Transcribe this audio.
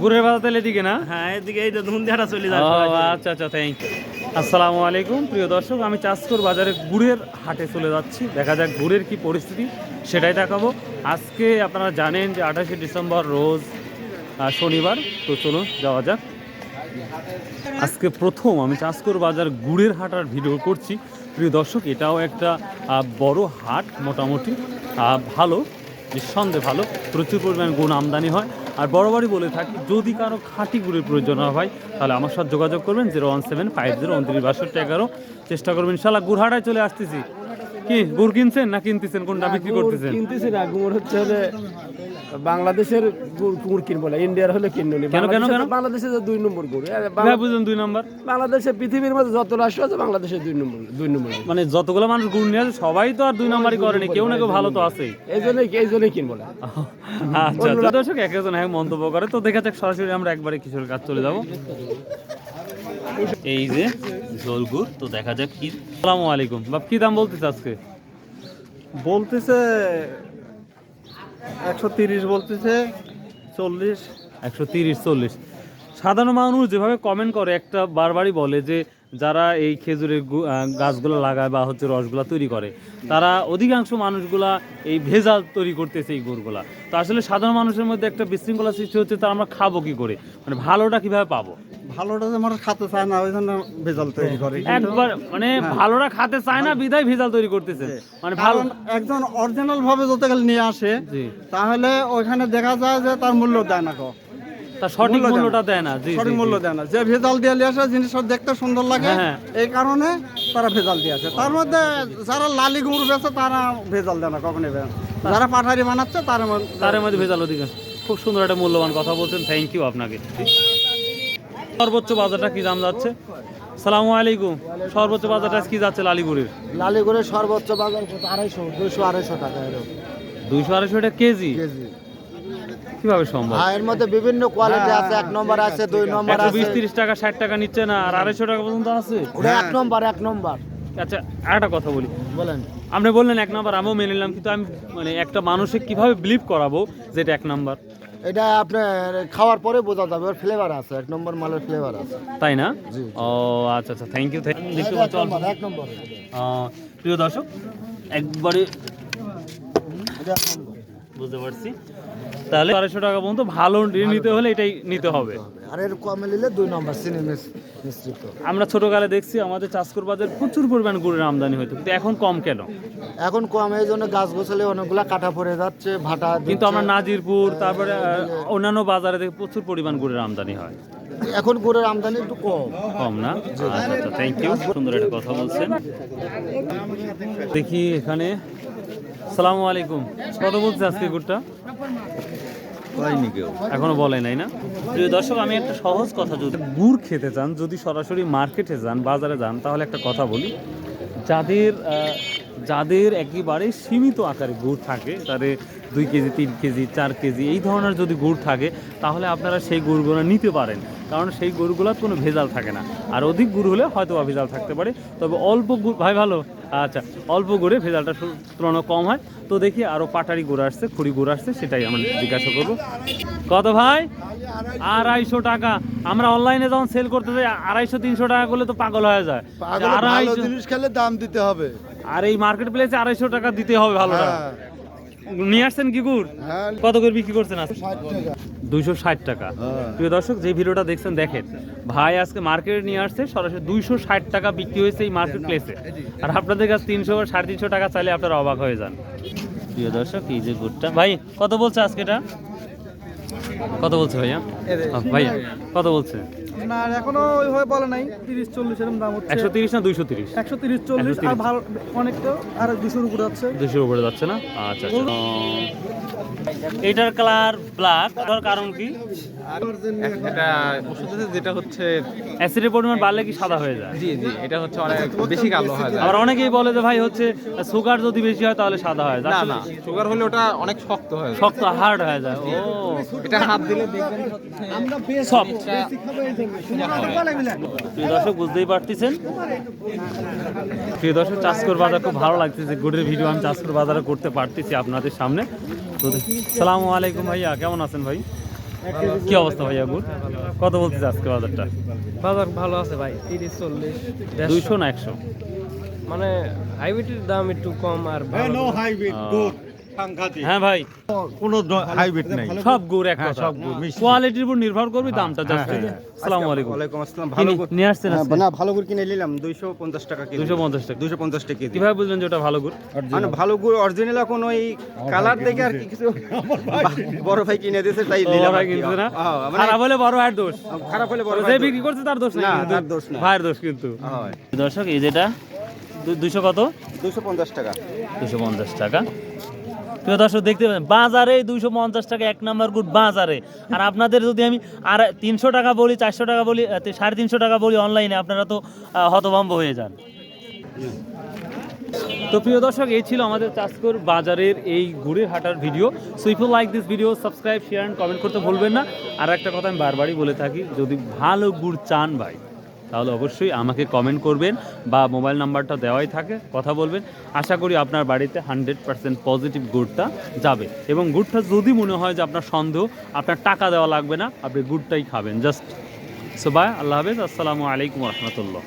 গুড়ের বাজার তাহলে এদিকে না? হ্যাঁ এদিকে এই ধুন্দিহাটা চলে যায় আচ্ছা আচ্ছা থ্যাংক ইউ আসসালামু আলাইকুম প্রিয় দর্শক আমি চাষকর বাজারে গুড়ের হাটে চলে যাচ্ছি। দেখা যাক গুড়ের কি পরিস্থিতি সেটাই দেখাবো। আজকে আপনারা জানেন যে আঠাশে ডিসেম্বর রোজ শনিবার তো চলুন যাওয়া যাক। আজকে প্রথম আমি চাষকর বাজার গুড়ের হাটার ভিডিও করছি। প্রিয় দর্শক এটাও একটা বড় হাট মোটামুটি ভালো নিঃসন্দেহে ভালো। প্রচুর পরিমাণ গুণ আমদানি হয়। আর বরাবরই বলে থাকি যদি কারও খাঁটি গুড়ের প্রয়োজন হয় তাহলে আমার সাথে যোগাযোগ করবেন zero one seven five zero উনত্রিশ বাষট্টি এগারো। চেষ্টা করবেন ইনশাল্লাহ গুড়হাটায় চলে আসতেছি। কি গুড় কিনছেন না কিনতেছেন? কোনটা বিক্রি করতেছেন? কিনতেছি না গুড় হচ্ছে বাংলাদেশের গুড় কিনবো না ইন্ডিয়ার হলে কিনবো না। কেন, কেন, কেন? বাংলাদেশে যে দুই নম্বর গুড় দুই নাম্বার? বাংলাদেশে পৃথিবীর মধ্যে যত রাষ্ট্র আছে বাংলাদেশে দুই নম্বর দুই নম্বর মানে যতগুলো মানুষ গুড় নিয়ে আছে সবাই তো আর দুই নাম্বারই করেনি কেউ না কেউ ভালো তো আছেই। এই জন্যই এই জন্যই কিনবো না। আচ্ছা দর্শক এক একজন এক মন্তব্য করে। তো দেখা যাক সরাসরি আমরা একবারে কিশোর কাজ চলে যাব। এই যে ঝোলগুড় তো দেখা যাক কি আসসালামু আলাইকুম। বাপ কি দাম বলতেছে আজকে? বলতেছে একশো তিরিশ বলতেছে চল্লিশ। একশো তিরিশ চল্লিশ। সাধারণ মানুষ যেভাবে কমেন্ট করে একটা বারবারই বলে যে যারা এই খেজুরের গাছগুলো লাগায় বা হচ্ছে রসগুলা তৈরি করে তারা অধিকাংশ মানুষগুলা এই ভেজাল তৈরি করতেছে এই গুড়গুলা। তো আসলে সাধারণ মানুষের মধ্যে একটা বিশৃঙ্খলা সৃষ্টি হচ্ছে তা আমরা খাব কি করে? মানে ভালোটা কীভাবে পাবো? ভালোটা মানুষ খাতে চায় না ওই জন্য ভেজাল তৈরি করে। একবার মানে ভালোটা খাতে চায় না বিদায় ভেজাল তৈরি করতেছে। মানে ভালো একজন অরিজিনাল ভাবে গেলে নিয়ে আসে তাহলে ওইখানে দেখা যায় যে তার মূল্য দেয় না কো তার সঠিক মূল্যটা দেয় না। সঠিক মূল্য দেয় না। যে ভেজাল দিয়ে নিয়ে আসে জিনিসটা দেখতে সুন্দর লাগে। হ্যাঁ। এই কারণে তারা ভেজাল দিয়ে আসে। তার মধ্যে যারা লালি গুঁড় বেছে তারা ভেজাল দেয় না কখনই যারা পাঠারি বানাচ্ছে তার মধ্যে তার মধ্যে ভেজাল অধিকাংশ। খুব সুন্দর একটা মূল্যবান কথা বলছেন। থ্যাংক ইউ আপনাকে। সর্বোচ্চ বাজারটা কি দাম যাচ্ছে? সালামু আলাইকুম। সর্বোচ্চ বাজারটা কি যাচ্ছে লালিগুড়ির লালিগুড়ের সর্বোচ্চ বাজার আড়াইশো দুইশো আড়াইশো টাকা এরকম। দুইশো আড়াইশো টাকা কেজি? কেজি। কীভাবে সম্ভব? হ্যাঁ এর মধ্যে বিভিন্ন কোয়ালিটি আছে এক নম্বর আছে দুই নম্বর আছে। বিশ তিরিশ টাকা ষাট টাকা নিচ্ছে না আর আড়াইশো টাকা পর্যন্ত আছে? ওটা এক নম্বর এক নম্বর। আচ্ছা আর একটা কথা বলি। বলেন। আপনি বললেন এক নাম্বার আমিও মেনে নিলাম কিন্তু আমি মানে একটা মানুষে কীভাবে বিলিভ করাবো যে এটা এক নম্বর? এটা আপনার খাওয়ার পরে বোঝা যাবে ওর ফ্লেভার আছে এক নম্বর মালের ফ্লেভার আছে। তাই না? ও আচ্ছা আচ্ছা থ্যাংক ইউ দেখতে পাচ্ছ অল্প। এক নম্বর। প্রিয় দর্শক একবারে বুঝতে পারছি। তাহলে আড়াইশো টাকা পর্যন্ত ভালো নিতে হলে এটাই নিতে হবে। আর এর কমে নিলে দুই নম্বর চিনি মিশ্রিত। আমরা ছোটকালে দেখছি আমাদের চাষকর বাজার প্রচুর পরিমাণ গুড়ের আমদানি হতো কিন্তু এখন কম কেন? এখন কম এই জন্য গাছ গোছালে অনেকগুলা কাটা পড়ে যাচ্ছে ভাটা কিন্তু আমরা নাজিরপুর তারপরে অন্যান্য বাজারে দেখি প্রচুর পরিমাণ গুড়ের আমদানি হয়। এখন গুড়ের আমদানি একটু কম। কম না? আচ্ছা আচ্ছা থ্যাংক ইউ সুন্দর একটা কথা বলছেন। দেখি এখানে সালামু আলাইকুম। কত বলছে আজকে গুড়টা? এখনও বলে নাই না? প্রিয় দর্শক আমি একটা সহজ কথা যদি গুড় খেতে চান যদি সরাসরি মার্কেটে যান বাজারে যান তাহলে একটা কথা বলি। যাদের যাদের একেবারে সীমিত আকারে গুড় থাকে তাদের দুই কেজি তিন কেজি চার কেজি এই ধরনের যদি গুড় থাকে তাহলে আপনারা সেই গুড়গুলো নিতে পারেন। কারণ সেই গরুগুলোর কোনো ভেজাল থাকে না। আর অধিক গুড় হলে হয়তো বা ভেজাল থাকতে পারে। তবে অল্প গুড় ভাই ভালো? আচ্ছা অল্প গুড়ে ভেজালটা তুলনায় কম হয়। তো দেখি আরও পাটারি গুড় আসছে খুঁড়ি গুড় আসছে সেটাই আমরা জিজ্ঞাসা করব। কত ভাই? আড়াইশো টাকা। আমরা অনলাইনে যখন সেল করতে যাই আড়াইশো তিনশো টাকা করলে তো পাগল হয়ে যায়। আড়াইশো জিনিস খেলে দাম দিতে হবে। আর এই মার্কেট প্লেসে আড়াইশো টাকা দিতে হবে ভালো হ্যাঁ। নিয়ে আসছেন কি গুড়? হ্যাঁ। কত করে বিক্রি করছেন দুইশো ষাট টাকা। প্রিয় দর্শক যে ভিডিওটা দেখছেন দেখেন। ভাই আজকে মার্কেটে নিয়ে আসছে সরাসরি দুইশো ষাট টাকা বিক্রি হয়েছে এই মার্কেট প্লেসে আর আপনাদের কাছে তিনশো সাড়ে তিনশো টাকা চাইলে আপনারা অবাক হয়ে যান। প্রিয় দর্শক এই যে গুড়টা। ভাই কত বলছে আজকে এটা? কত বলছে ভাইয়া? ভাইয়া কত বলছে? না এখনও ওইভাবে বলে নাই তিরিশ চল্লিশ এরকম দাম হচ্ছে। একশো তিরিশ না দুইশো তিরিশ? একশো তিরিশ চল্লিশ আর ভালো অনেকটা আর দুশোর উপরে যাচ্ছে। দুশোর উপরে যাচ্ছে না? আচ্ছা আচ্ছা। এটার কালার ব্ল্যাক কারণ কি? এটা ওষুধে যেটা হচ্ছে অ্যাসিডের পরিমাণ বাড়লে কি সাদা হয়ে যায়? জি জি এটা হচ্ছে অনেক বেশি কালো হয় আবার অনেকেই বলে যে ভাই হচ্ছে সুগার যদি বেশি হয় তাহলে সাদা হয় না না সুগার হলে ওটা অনেক শক্ত হয়ে শক্ত হার্ড হয়ে যায় ও। এটা হাত দিলে দেখবেন সফট। প্রিয় দর্শক বুঝতেই পারতেছেন? প্রিয় দর্শক চাষকর বাজার খুব ভালো লাগতেছে গুড়ের ভিডিও আমি চাষকর বাজারে করতে পারতেছি আপনাদের সামনে। তো সালামু আলাইকুম ভাইয়া কেমন আছেন ভাই? কি অবস্থা ভাইয়া গুড় কত বলতেছে আজকে বাজারটা? বাজার ভালো আছে ভাই তিরিশ চল্লিশ দুইশো না একশো? মানে হাইব্রিডের দাম একটু কম আর ভালো হ্যাঁ ভাই। কোনো হাইব্রিড নাই। সব গুড় এক হ্যাঁ, কথা। সব গুড় কোয়ালিটির উপর নির্ভর করবে দামটা জাস্ট আসসালামু আলাইকুম। ওয়ালাইকুম আসসালাম। ভালো নিয়ে আসছেন না ভালো গুড় কিনে নিলাম দুইশো পঞ্চাশ টাকা কেজি। দুশো পঞ্চাশ টাকা। দুশো পঞ্চাশ টাকা কেজি কীভাবে বুঝলেন যে ওটা ভালো গুড়? মানে ভালো গুড় অরিজিনাল এখন ওই কালার দেখে আর কি কিছু বড় ভাই কিনে দিয়েছে তাই নিলাম ভাই কিনছে না? হ্যাঁ, মানে খারাপ হলে বড় ভাইয়ের দোষ। খারাপ হলে বড় যে বিক্রি করছে তার দোষ না, তার দোষ না। ভাইয়ের দোষ কিন্তু। দর্শক এই যেটা দুইশো কত? দুশো পঞ্চাশ টাকা। দুশো পঞ্চাশ টাকা। প্রিয় দর্শক, দেখতে পাবেন বাজারে দুইশো পঞ্চাশ টাকা, এক নাম্বার গুড বাজারে। আর আপনাদের যদি আমি আর তিনশো টাকা বলি, চারশো টাকা বলি সাড়ে তিনশো টাকা বলি অনলাইনে আপনারা তো হতভম্ব হয়ে যান। তো প্রিয় দর্শক, এই ছিল আমাদের চাষকর বাজারের এই গুড়ের হাঁটার video so if you like this video subscribe share and comment করতে ভুলবেন না। আর একটা কথা আমি বারবারই বলে থাকি, যদি ভালো গুড় চান ভাই তাহলে অবশ্যই আমাকে কমেন্ট করবেন বা মোবাইল নাম্বারটা দেওয়াই থাকে, কথা বলবেন। আশা করি আপনার বাড়িতে হান্ড্রেড পার্সেন্ট পজিটিভ গুড়টা যাবে। এবং গুড়টা যদি মনে হয় যে আপনার সন্দেহ, আপনার টাকা দেওয়া লাগবে না, আপনি গুড়টাই খাবেন। জাস্ট সো বাই আল্লাহ হাফেজ, আসসালামু আলাইকুম রহমতুল্লাহ।